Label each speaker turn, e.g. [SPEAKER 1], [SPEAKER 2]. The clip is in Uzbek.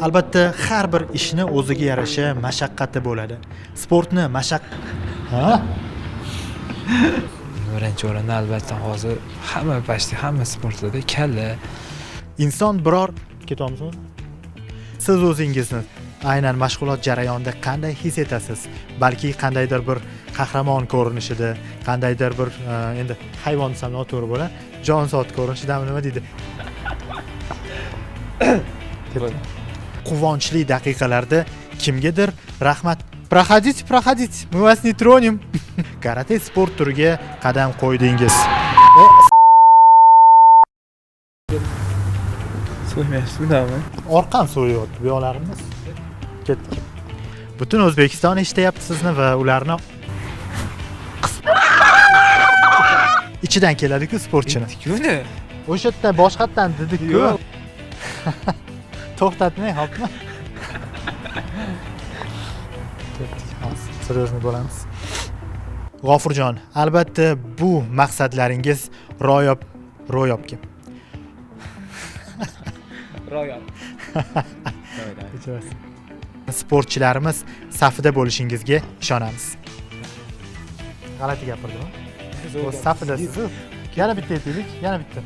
[SPEAKER 1] albatta har bir ishni o'ziga yarasha mashaqqati bo'ladi. Sportni mashaq ha?
[SPEAKER 2] Birinchi o'rinda albatta hozir hamma почти hamma sportlarda kalla.
[SPEAKER 1] Inson biror ketyapmizmi? Siz o'zingizni. Aynan mashg'ulot jarayonida qanday his etasiz? Balki qandaydir bir qahramon ko'rinishida qandaydir bir e, endi hayvon desam noto'g'ri bo'lar? Jonzot ko'rinishidami nima deydi quvonchli daqiqalarda kimgadir rahmat. Проходите проходите мы вас не тронем. Karate sport turiga qadam qo'ydingiz
[SPEAKER 2] so'ymayapsizmi
[SPEAKER 1] orqam so'yyapti bu yoqlarimiz ketdik butun o'zbekiston eshityapti sizni va ularni ichidan keladiku sportchini. O'sha yerda boshqatdan dedikku Tohtat ne? Halt mı? Seryozni bo'lamiz. G'ofurjon, albatta bu maqsadlaringiz ro'yob ro'yob
[SPEAKER 2] kim?
[SPEAKER 1] Ro'yob. Sportchilarimiz safida bo'lishingizga ishonamiz. G'alati gapirdimmi? Siz safidasiz. Yana bitta aytaylik, yana bitta.